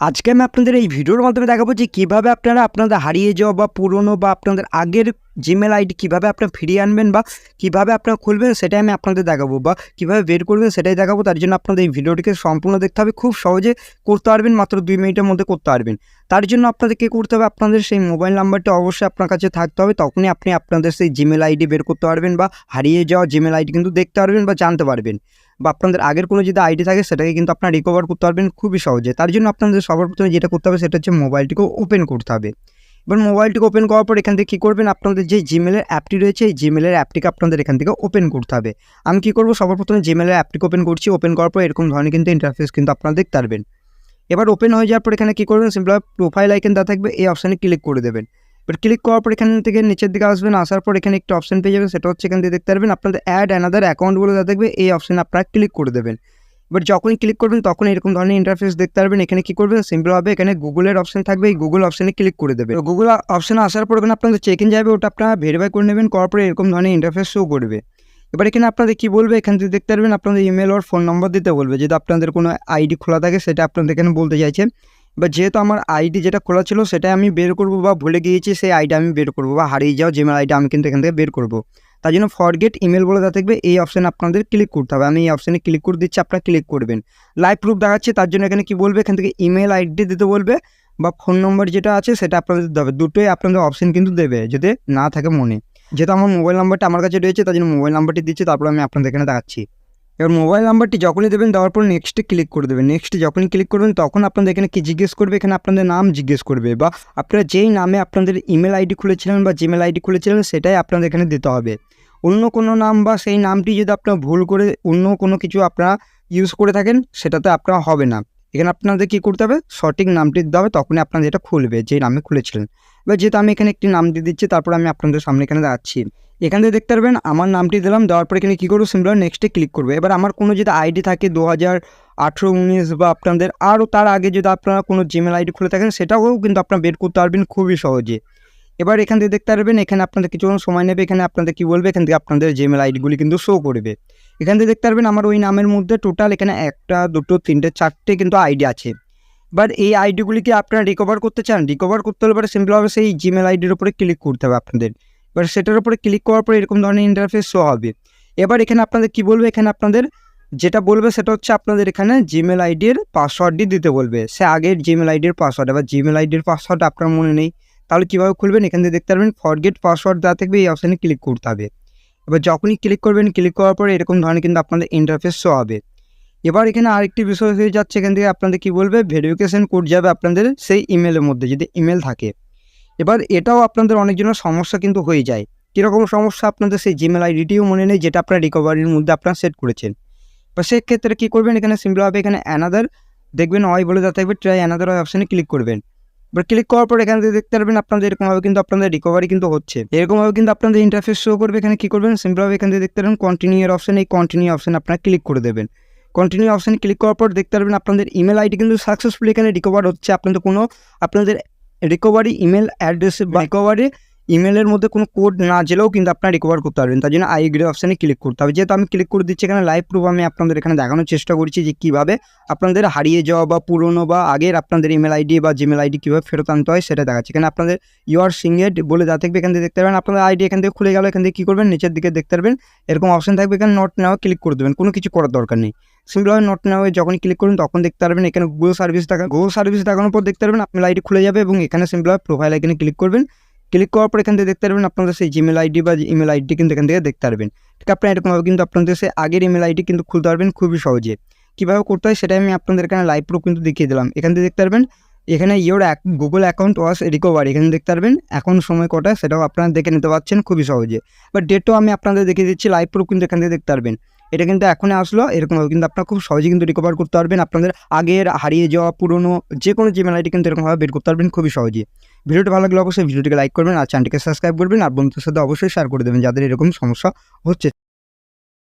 আজকে আমি আপনাদের এই ভিডিওর মাধ্যমে দেখাবো যে কীভাবে আপনারা আপনাদের হারিয়ে যাওয়া বা পুরনো বা আপনাদের আগের জিমেল আইডি কীভাবে আপনারা ফিরিয়ে আনবেন বা কীভাবে আপনারা খুলবেন সেটাই আমি আপনাদের দেখাবো বা কীভাবে বের করবেন সেটাই দেখাবো। তার জন্য আপনাদের এই ভিডিওটিকে সম্পূর্ণ দেখতে হবে। খুব সহজে করতে পারবেন, মাত্র দুই মিনিটের মধ্যে করতে পারবেন। তার জন্য আপনাদের কী করতে হবে? আপনাদের সেই মোবাইল নাম্বারটা অবশ্যই আপনার কাছে থাকতে হবে। তখনই আপনি আপনাদের সেই জিমেল আইডি বের করতে পারবেন বা হারিয়ে যাওয়া জিমেল আইডি কিন্তু দেখতে পারবেন বা জানতে পারবেন। বা আপনাদের আগের কোনো যদি আইডি থাকে সেটাকে কিন্তু আপনারা রিকভার করতে পারবেন খুবই সহজে। তার জন্য আপনাদের সবার প্রথমে যেটা করতে হবে সেটা হচ্ছে মোবাইলটিকে ওপেন করতে হবে। এবার মোবাইলটিকে ওপেন করার পর এখান থেকে কী করবেন? আপনাদের যে জিমেলের অ্যাপটি রয়েছে, এই জিমেলের অ্যাপটিকে আপনাদের এখান থেকে ওপেন করতে হবে। আমি কী করব? সবার প্রথমে জিমেলের অ্যাপটিকে ওপেন করছি। ওপেন করার পর এরকম ধরনের কিন্তু ইন্টারফেস কিন্তু আপনারা দেখতে পারবেন। এবার ওপেন হয়ে যাওয়ার পর এখানে কী করবেন? সিম্পল প্রোফাইল আইকন দেওয়া থাকবে। এই অপশানে ক্লিক করে দেবেন। এবার ক্লিক করার পর এখান থেকে নিচের দিকে আসবেন, আসার পর এখানে একটা অপশন পেয়ে যাবেন, সেটা হচ্ছে এখান থেকে দেখতে পারবেন, আপনাদের অ্যাড অ্যানাদার অ্যাকাউন্ট বলে থাকবে এই অপশানে আপনারা ক্লিক করে দেবেন। এবার যখনই ক্লিক করবেন, তখন এরকম ধরনের ইন্টারফেস দেখতে পারবেন, এখানে কি করবেন সিম্পলভাবে এখানে গুগলের অপশন থাকবে, এই গুগল অপশানে ক্লিক করে দেবেন। গুগল অপশানে আসার পর ওখানে আপনাদের চেক ইন যাবে, ওটা আপনারা ভেরিফাই করে নেবেন, করার পরে এরকম ধরনের ইন্টারফেস শো করবে। এবার এখানে আপনাদের কি বলবে, এখান থেকে দেখতে পারবেন, আপনাদের ইমেল আর ফোন নম্বর দিতে বলবে। যদি আপনাদের কোনো আইডি খোলা থাকে, সেটা আপনাদের এখানে বলতে চাইছেন বা যেহেতু আমার আইডি যেটা খোলা ছিল সেটা আমি বের করব বা ভুলে গিয়েছি, সেই আইডি আমি বের করব বা হারিয়ে যাও জিমেল আইডি আমি কিন্তু এখান থেকে বের করব। তার জন্য ফরগেট ইমেল বলে দেওয়া থাকবে, এই অপশানে আপনাদের ক্লিক করতে হবে। আমি এই অপশানে ক্লিক করে দিচ্ছি, আপনারা ক্লিক করবেন। লাইভ প্রুফ দেখাচ্ছে, তার জন্য এখানে কি বলবে? এখান থেকে ইমেল আইডি দিতে বলবে বা ফোন নম্বর যেটা আছে সেটা আপনাদের দিতে হবে। দুটোই আপনাদের অপশান কিন্তু দেবে, যদি না থাকে মনে। যেহেতু আমার মোবাইল নাম্বারটা আমার কাছে রয়েছে, তার জন্য মোবাইল নাম্বারটি দিচ্ছি, তারপর আমি আপনাদের এখানে দেখাচ্ছি। এবার মোবাইল নাম্বারটি যখনই দেবেন দেওয়ার পর নেক্সটে ক্লিক করে দেবেন। নেক্সটে যখনই ক্লিক করবেন, তখন আপনাদের এখানে কী জিজ্ঞেস করবে? এখানে আপনাদের নাম জিজ্ঞেস করবে বা আপনারা যেই নামে আপনাদের ইমেল আইডি খুলেছিলেন বা জিমেল আইডি খুলেছিলেন, সেটাই আপনাদের এখানে দিতে হবে। অন্য কোনো নাম বা সেই নামটি যদি আপনারা ভুল করে অন্য কোনো কিছু আপনারা ইউজ করে থাকেন, সেটাতে আপনারা হবে না। এখানে আপনাদের কী করতে হবে? সঠিক নামটি দিতে হবে, তখনই আপনাদের এটা খুলবে, যে নামে খুলেছিলেন। এবার যেহেতু আমি এখানে একটি নাম দিয়ে দিচ্ছি, তারপর আমি আপনাদের সামনে এখানে যাচ্ছি এখান থেকে দেখতে পারবেন, আমার নামটি দিলাম, দেওয়ার পর এখানে কী করব? সিম্পল নেক্সটে ক্লিক করবে। এবার আমার কোনো যদি আইডি থাকে দু হাজার আঠেরো উনিশ বা আপনাদের, আরও তার আগে যদি আপনারা কোনো জিমেল আইডি খুলে থাকেন সেটাও কিন্তু আপনারা বের করতে পারবেন খুবই সহজে। এবার এখান থেকে দেখতে পারবেন, এখানে আপনাদের কিছুক্ষণ সময় নেবে, এখানে আপনাদের কী বলবে, এখান থেকে আপনাদের জিমেল আইডিগুলি কিন্তু শো করবে। এখান থেকে দেখতে পারবেন, আমার ওই নামের মধ্যে টোটাল এখানে একটা, দুটো, তিনটে, চারটে কিন্তু আইডি আছে। বাট এই আইডিগুলিকে আপনারা রিকভার করতে চান? রিকভার করতে হলে পরে সিম্পলভাবে সেই জিমেল আইডির উপরে ক্লিক করতে হবে আপনাদের। এবার সেটার উপরে ক্লিক করার পরে এরকম ধরনের ইন্টারফেস শো হবে। এবার এখানে আপনাদের কি বলবে? এখানে আপনাদের যেটা বলবে সেটা হচ্ছে আপনাদের এখানে জিমেল আইডির পাসওয়ার্ডটি দিতে বলবে। সে আগের জিমেল আইডির পাসওয়ার্ড এবার জিমেল আইডির পাসওয়ার্ড আপনার মনে নেই। তাহলে কীভাবে খুলবেন? এখান থেকে দেখতে পারবেন ফরগেট পাসওয়ার্ড দেওয়া থাকবে, এই অপশানে ক্লিক করতে হবে। এবার যখনই ক্লিক করবেন ক্লিক করার পরে এরকম ধরনের কিন্তু আপনাদের ইন্টারফেস শো হবে। এবার এখানে আরেকটি বিষয় হয়ে যাচ্ছে, এখান থেকে আপনাদের কি বলবে? ভেরিফিকেশন কোড যাবে আপনাদের সেই ইমেলের মধ্যে, যদি ইমেল থাকে। এবার এটাও আপনাদের অনেকজনের সমস্যা কিন্তু হয়ে যায়। কীরকম সমস্যা? আপনাদের সেই জিমেল আইডিটিও মনে নেই, যেটা আপনার রিকভারির মধ্যে আপনারা সেট করেছেন। বা সেক্ষেত্রে কী করবেন? এখানে সিম্পলভাবে এখানে অ্যানাদার দেখবেন অয় বলে দেওয়া থাকবে ট্রাই অ্যানাদার অয় অপশানে ক্লিক করবেন। এবার ক্লিক করার পর এখানে দেখতে পারবেন আপনাদের এরকমভাবে কিন্তু আপনাদের রিকভারি কিন্তু হচ্ছে। এরকমভাবে কিন্তু আপনাদের ইন্টারফেস শো করবে এখানে কী করবেন? সিম্পলভাবে এখান থেকে দেখতে পারবেন কন্টিনিউ এর অপশন এই কন্টিনিউ অপশন আপনারা ক্লিক করে দেবেন। কন্টিনিউ অপশন ক্লিক করার পর দেখতে পারবেন আপনাদের ইমেল আইডি কিন্তু সাকসেসফুলি এখানে রিকভার হচ্ছে। আপনাদের কোনো, আপনাদের রিকভারি ইমেল অ্যাড্রেসে বা রিকভারি ইমেলের মধ্যে কোনো কোড না জেলেও কিন্তু আপনারা রিকভার করতে পারবেন। তার জন্য আই গ্রে অপশানে ক্লিক করতে হবে। যেহেতু আমি ক্লিক করে দিচ্ছি এখানে লাইভ প্রুফ আমি আপনাদের এখানে দেখানোর চেষ্টা করছি যে কীভাবে আপনাদের হারিয়ে যাওয়া বা পুরনো বা আগের আপনাদের ইমেল আইডি বা জিমেল আইডি কীভাবে ফেরত আনতে হয় সেটা দেখাচ্ছে। এখানে আপনাদের ইউআর সিঙ্গেট বলে যা থাকবে এখান থেকে দেখতে পারবেন। আপনাদের আইডি এখান থেকে খুলে গেল, এখান থেকে কী করবেন? নিচের দিকে দেখতে পারবেন। এরকম অপশন থাকবে। এখানে নট নেওয়া ক্লিক করে দেবেন। কোনো কিছু করার দরকার নেই। সিম্পলভাবে নোট নেওয়া যখন ক্লিক করুন তখন দেখতে পারবেন এখানে গুগল সার্ভিস দেখা গুগল সার্ভিস দেখানোর পর দেখতে পারবেন আপনার আইডি খুলে যাবে এবং এখানে সিম্পলভাবে প্রোফাইল এখানে ক্লিক করবেন। ক্লিক করার পর এখান থেকে দেখতে পারবেন আপনাদের সেই জিমেল আইডি বা ইমেল আইডি কিন্তু এখান থেকে দেখতে পারবেন। ঠিক আপনার এরকমভাবে কিন্তু আপনাদের সেই আগের ইমেল আইডি কিন্তু খুলতে পারবেন খুবই সহজে। কীভাবে করতে হয় সেটাই আমি আপনাদের এখানে লাইভ প্রুফ কিন্তু দেখিয়ে দিলাম। এখান থেকে দেখতে পারবেন, এখানে your Google account was recover এখানে দেখতে পারবেন, এখন সময় কটা, সেটাও আপনারা দেখে নিতে পারছেন খুবই সহজে। বাট ডেটও আমি আপনাদের দেখিয়ে দিচ্ছি লাইভ প্রুফ কিন্তু এখান থেকে দেখতে পারবেন। এটা কিন্তু এখনই আসলো। এরকমভাবে কিন্তু আপনারা খুব সহজে কিন্তু রিকভার করতে পারবেন। আপনাদের আগের হারিয়ে যাওয়া পুরনো যে কোনো জিমেল আইডি কিন্তু এরকমভাবে বের করতে পারবেন খুবই সহজে ভিডিওটি ভালো লাগলে অবশ্যই ভিডিওটিকে লাইক করবেন আর চ্যানেলটিকে সাবস্ক্রাইব করবেন। আর বন্ধুদের সাথে অবশ্যই শেয়ার করে দেবেন যাদের এরকম সমস্যা হচ্ছে।